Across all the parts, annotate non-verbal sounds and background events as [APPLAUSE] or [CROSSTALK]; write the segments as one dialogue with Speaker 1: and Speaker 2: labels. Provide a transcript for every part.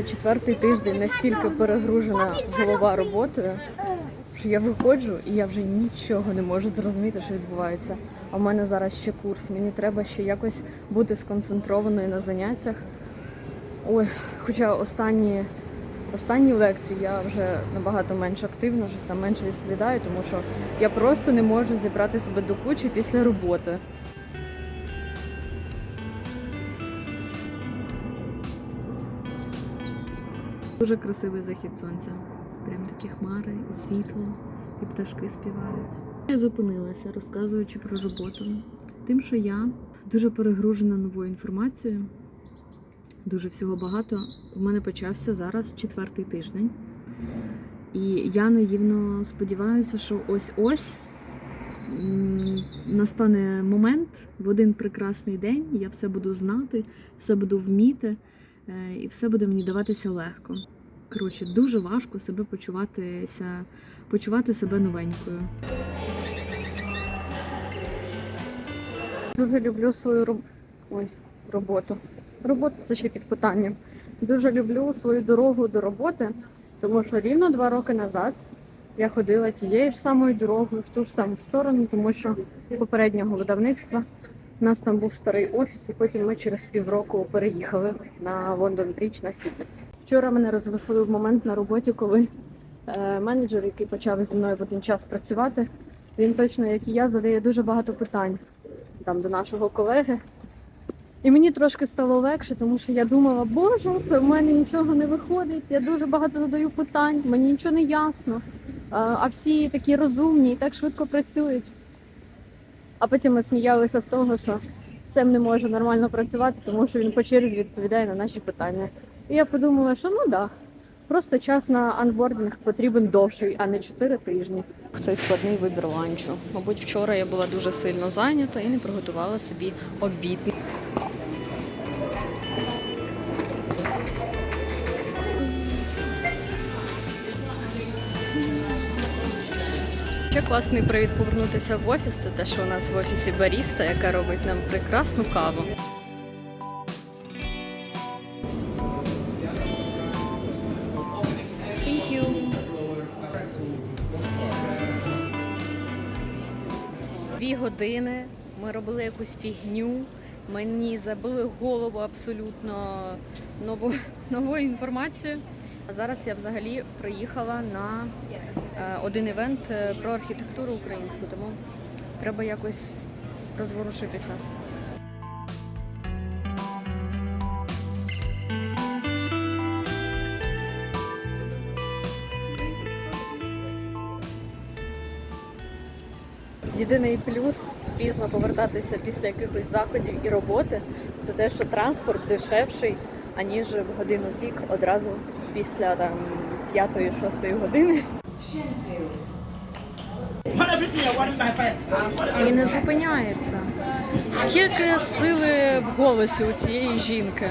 Speaker 1: вже четвертий тиждень настільки перегружена голова роботою, що я виходжу і я вже нічого не можу зрозуміти, що відбувається. А в мене зараз ще курс. Мені треба ще якось бути сконцентрованою на заняттях. Ой, хоча останні, останні лекції я вже набагато менш активна, щось там менше відповідаю, тому що я просто не можу зібрати себе до кучі після роботи. Дуже красивий захід сонця. Прям такі хмари, світло, і пташки співають. Я зупинилася, розказуючи про роботу. Тим, що я дуже перегружена новою інформацією, дуже всього багато. У мене почався зараз четвертий тиждень. І я наївно сподіваюся, що ось-ось настане момент в один прекрасний день, я все буду знати, все буду вміти, і все буде мені даватися легко. Коротше, дуже важко себе почуватися, почувати себе новенькою. Дуже люблю свою роб... Ой, роботу. Робота це ще під питанням. Дуже люблю свою дорогу до роботи, тому що рівно два роки назад я ходила тією ж самою дорогою в ту ж саму сторону, тому що попереднього видавництва у нас там був старий офіс, і потім ми через півроку переїхали на Лондон Брідж на Сіті. Вчора мене розвеселив момент на роботі, коли е, менеджер, який почав зі мною в один час працювати, він точно, як і я, задає дуже багато питань там до нашого колеги. І мені трошки стало легше, тому що я думала, боже, це в мене нічого не виходить. Я дуже багато задаю питань, мені нічого не ясно. А всі такі розумні і так швидко працюють. А потім ми сміялися з того, що Сем не може нормально працювати, тому що він по черзі відповідає на наші питання. І я подумала, що ну да, просто час на анбординг потрібен довший, а не 4 тижні. Цей складний вибір ланчу. Мабуть, вчора я була дуже сильно зайнята і не приготувала собі обід. Класний привід повернутися в офіс. Це те, що у нас в офісі баріста, яка робить нам прекрасну каву. Thank you. Дві години ми робили якусь фігню. Мені забили голову абсолютно нову, [LAUGHS] новою інформацією. А зараз я взагалі приїхала на е, один івент е, про архітектуру українську, тому треба якось розворушитися. Єдиний плюс пізно повертатися після якихось заходів і роботи це те, що транспорт дешевший, аніж в годину пік одразу після там п'ятої-шостої години. І не зупиняється. Скільки сили в голосі у цієї жінки.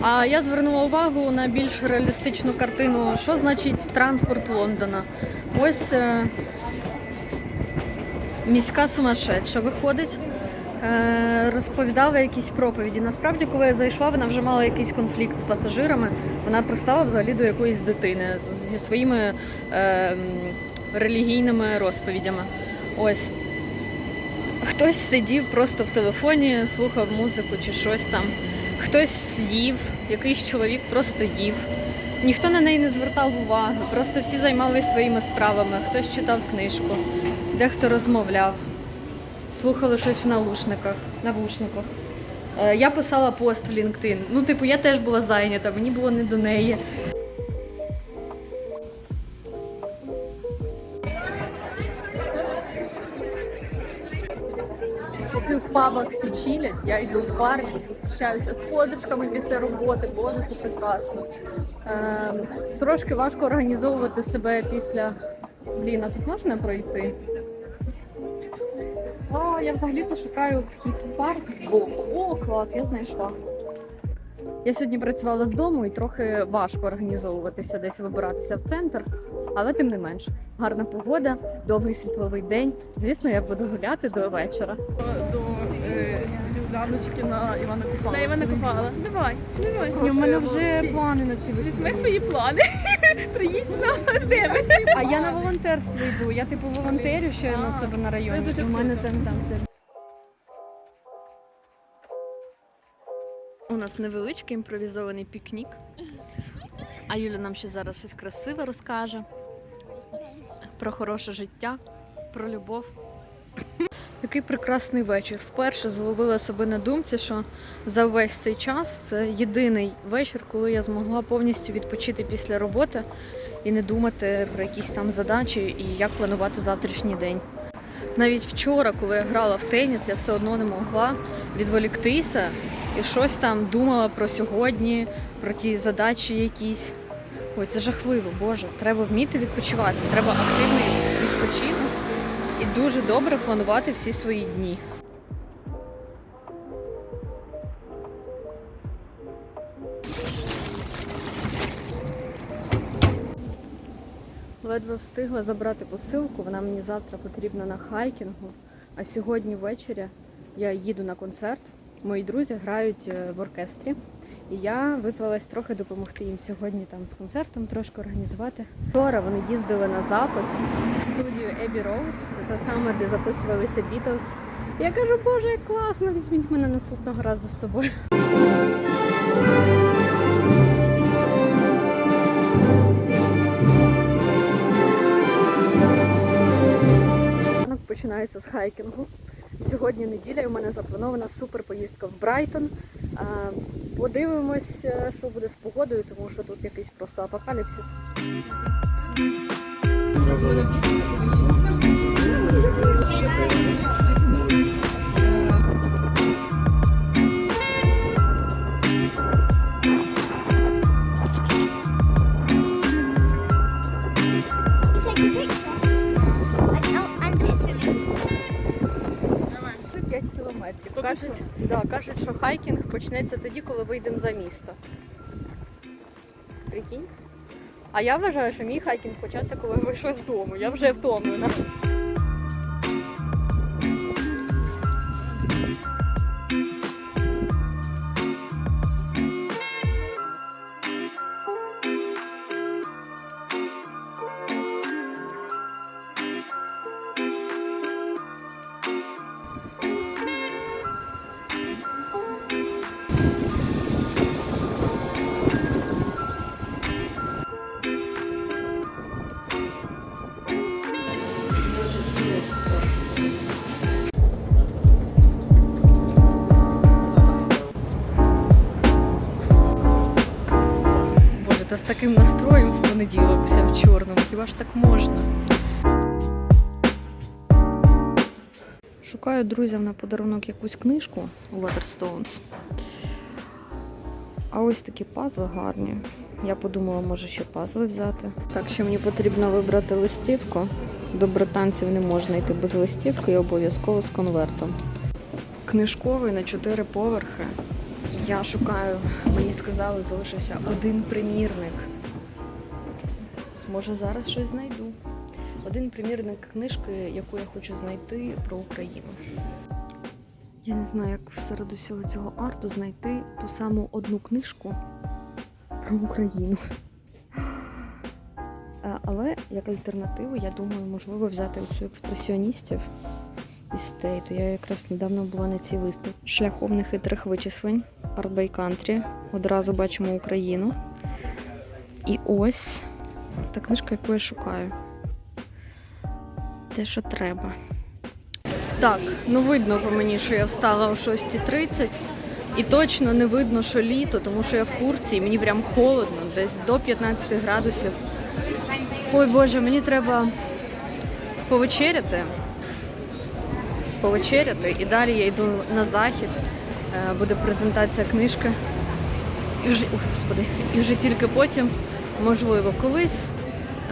Speaker 1: А я звернула увагу на більш реалістичну картину, що значить транспорт Лондона. Ось е, міська сумасшедша виходить. Е, Розповідала якісь проповіді. Насправді, коли я зайшла, вона вже мала якийсь конфлікт з пасажирами. Вона пристала взагалі до якоїсь дитини зі своїми е, релігійними розповідями. Ось. Хтось сидів просто в телефоні, слухав музику чи щось там. Хтось їв, якийсь чоловік просто їв. Ніхто на неї не звертав уваги, просто всі займалися своїми справами. Хтось читав книжку, дехто розмовляв, слухали щось в наушниках, навушниках. Е, Я писала пост в LinkedIn. Ну, типу, я теж була зайнята, мені було не до неї. Поки в пабах всі чилять, я йду в бар, зустрічаюся з подружками після роботи. Боже, це прекрасно. Ем, трошки важко організовувати себе після. Блін, тут можна пройти? Я взагалі-то шукаю вхід в парк збоку. О, клас, я знайшла. Я сьогодні працювала з дому і трохи важко організовуватися, десь вибиратися в центр, але тим не менш, гарна погода, довгий світловий день. Звісно, я буду гуляти до вечора.
Speaker 2: до е, на Івана Купала.
Speaker 3: На Івана Купала. Давай, давай.
Speaker 1: Ні, в мене вже плани на ці
Speaker 3: Візьми свої плани. Приїдь знову з ними.
Speaker 1: А я на волонтерство йду. Я типу волонтерю ще на себе на районі.
Speaker 3: це дуже
Speaker 1: У мене там там теж. У нас невеличкий імпровізований пікнік. А Юля нам ще зараз щось красиве розкаже про хороше життя, про любов. Який прекрасний вечір. Вперше зловила себе на думці, що за весь цей час це єдиний вечір, коли я змогла повністю відпочити після роботи і не думати про якісь там задачі і як планувати завтрашній день. Навіть вчора, коли я грала в теніс, я все одно не могла відволіктися і щось там думала про сьогодні, про ті задачі якісь. Ой, це жахливо, Боже. Треба вміти відпочивати, треба активний відпочинок дуже добре планувати всі свої дні. Ледве встигла забрати посилку, вона мені завтра потрібна на хайкінгу. А сьогодні ввечері я їду на концерт. Мої друзі грають е, в оркестрі. І я визвалась трохи допомогти їм сьогодні там з концертом трошки організувати. Вчора вони їздили на запис в студію Abbey Road. Це та сама, де записувалися Beatles. Я кажу, боже, як класно, візьміть мене наступного разу з собою. Починається з хайкінгу. Сьогодні неділя, і у мене запланована супер поїздка в Брайтон. Подивимось, е, що буде з погодою, тому що тут якийсь просто апокаліпсис.
Speaker 4: Take
Speaker 1: кілометрів. Кажуть, да, кажуть, що хайкінг почнеться тоді, коли вийдемо за місто. Прикинь? А я вважаю, що мій хайкінг почався, коли я вийшла з дому. Я вже втомлена. Таким настроєм в понеділок вся в чорному. Хіба ж так можна? Шукаю друзям на подарунок якусь книжку у Waterstones. А ось такі пазли гарні. Я подумала, може ще пазли взяти. Так що мені потрібно вибрати листівку. До британців не можна йти без листівки і обов'язково з конвертом. Книжковий на 4 поверхи. Я шукаю, мені сказали, залишився один примірник. Може, зараз щось знайду. Один примірник книжки, яку я хочу знайти про Україну. Я не знаю, як серед усього цього арту знайти ту саму одну книжку про Україну. Але як альтернативу, я думаю, можливо взяти оцю експресіоністів із стейту. Я якраз недавно була на цій виставці. Шляхом нехитрих вичислень. Art by Country. Одразу бачимо Україну. І ось та книжка, яку я шукаю. Те, що треба. Так, ну видно по мені, що я встала о 6.30. І точно не видно, що літо, тому що я в курці, і мені прям холодно, десь до 15 градусів. Ой Боже, мені треба повечеряти. Повечеряти, і далі я йду на захід. Е, Буде презентація книжки. І вже, ой, господи, і вже тільки потім, можливо, колись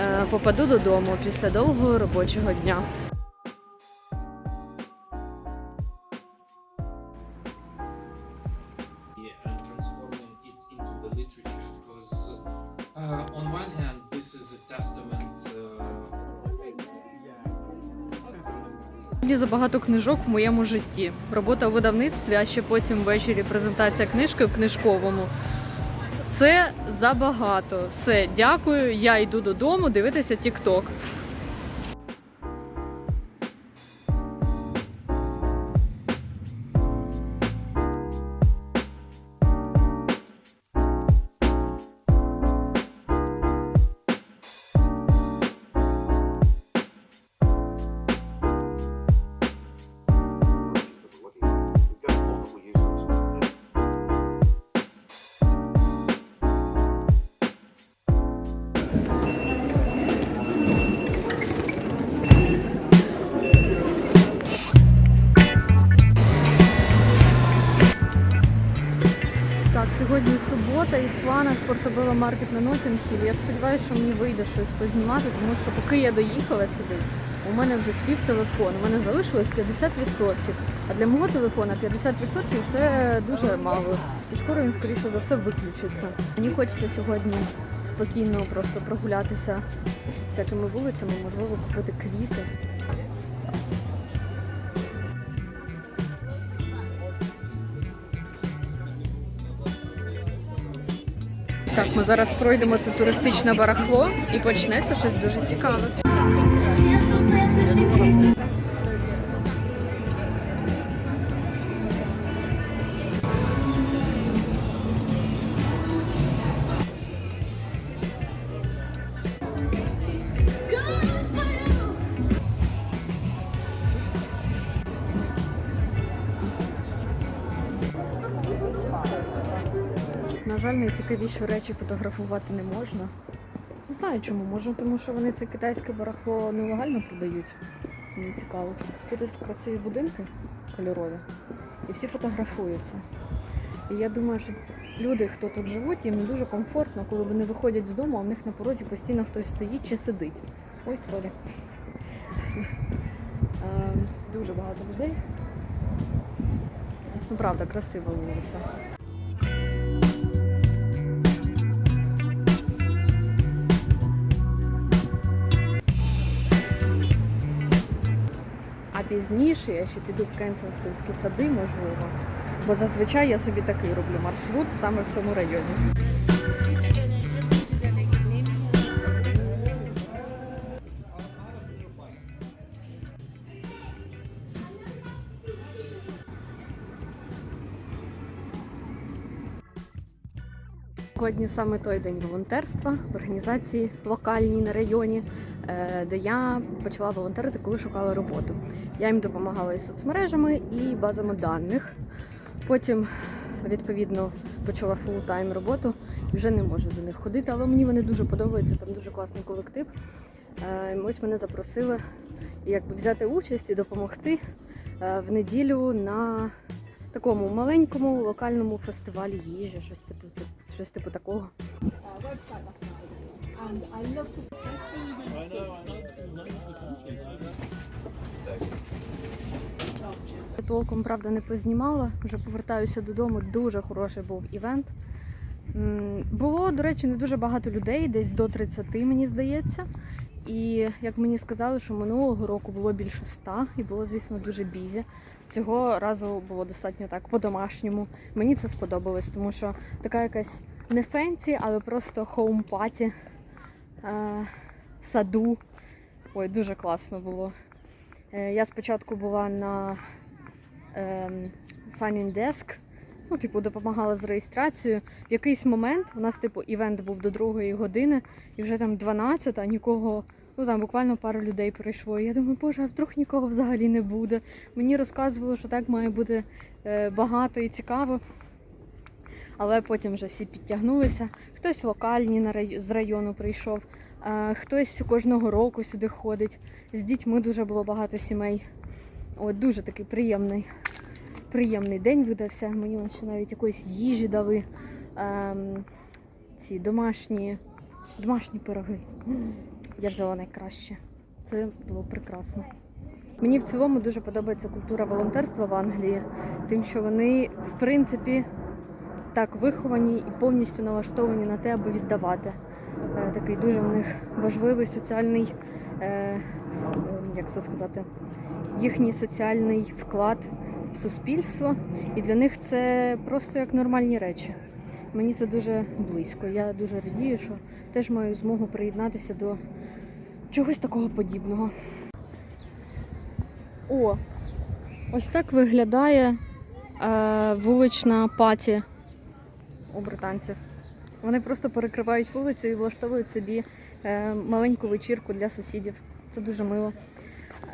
Speaker 1: е, попаду додому після довгого робочого дня.
Speaker 5: uh,
Speaker 1: Сьогодні забагато книжок в моєму житті. Робота у видавництві, а ще потім ввечері презентація книжки в книжковому. Це забагато. Все, дякую. Я йду додому дивитися TikTok. Сьогодні субота і в планах портобело маркет на Нотінг-Хілл. Я сподіваюся, що мені вийде щось познімати, тому що поки я доїхала сюди, у мене вже сів телефон. У мене залишилось 50%. А для мого телефона 50% це дуже мало. І скоро він, скоріше за все, виключиться. Мені хочеться сьогодні спокійно просто прогулятися всякими вулицями, можливо, купити квіти. Так, ми зараз пройдемо це туристичне барахло і почнеться щось дуже цікаве. На жаль, найцікавіші речі фотографувати не можна. Не знаю чому, може, тому що вони це китайське барахло нелегально продають. Мені цікаво. Тут ось красиві будинки кольорові, і всі фотографуються. І я думаю, що люди, хто тут живуть, їм не дуже комфортно, коли вони виходять з дому, а в них на порозі постійно хтось стоїть чи сидить. Ой, сорі. Ем, Дуже багато людей. Ну, правда, красива вулиця. Пізніше я ще піду в Кенсингтонські сади, можливо. Бо зазвичай я собі такий роблю маршрут саме в цьому районі. Сьогодні саме той день волонтерства в організації локальній на районі, де я почала волонтерити, коли шукала роботу. Я їм допомагала із соцмережами і базами даних. Потім, відповідно, почала фултайм роботу і вже не можу до них ходити, але мені вони дуже подобаються, там дуже класний колектив. Е, Ось мене запросили якби взяти участь і допомогти е, в неділю на такому маленькому локальному фестивалі їжі, щось типу, щось типу такого. Толком, правда, не познімала. Вже повертаюся додому. Дуже хороший був івент. Було, до речі, не дуже багато людей, десь до 30, мені здається. І як мені сказали, що минулого року було більше 100 і було, звісно, дуже бізі. Цього разу було достатньо так по-домашньому. Мені це сподобалось, тому що така якась не фенсі, але просто хоум-паті в саду. Ой, дуже класно було. Е, я спочатку була на ем, sign-in desk, ну, типу, допомагала з реєстрацією. В якийсь момент у нас, типу, івент був до другої години, і вже там 12, а нікого, ну там буквально пару людей прийшло. Я думаю, боже, а вдруг нікого взагалі не буде. Мені розказували, що так має бути е, багато і цікаво. Але потім вже всі підтягнулися. Хтось локальні з району прийшов, хтось кожного року сюди ходить. З дітьми дуже було багато сімей. От дуже такий приємний, приємний день видався. Мені ще навіть якоїсь їжі дали. Ем, ці домашні, домашні пироги. Я взяла найкраще. Це було прекрасно. Мені в цілому дуже подобається культура волонтерства в Англії, тим, що вони, в принципі, так виховані і повністю налаштовані на те, аби віддавати. Е, Такий дуже у них важливий соціальний е, ем, як це сказати, їхній соціальний вклад в суспільство, і для них це просто як нормальні речі. Мені це дуже близько. Я дуже радію, що теж маю змогу приєднатися до чогось такого подібного. О, ось так виглядає е, вулична паті у британців. Вони просто перекривають вулицю і влаштовують собі е, маленьку вечірку для сусідів. Це дуже мило.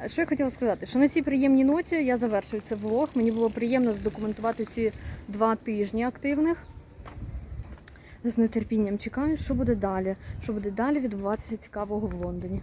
Speaker 1: Що я хотіла сказати? Що на цій приємній ноті я завершую цей влог. Мені було приємно задокументувати ці два тижні активних. З нетерпінням чекаю, що буде далі, що буде далі відбуватися цікавого в Лондоні.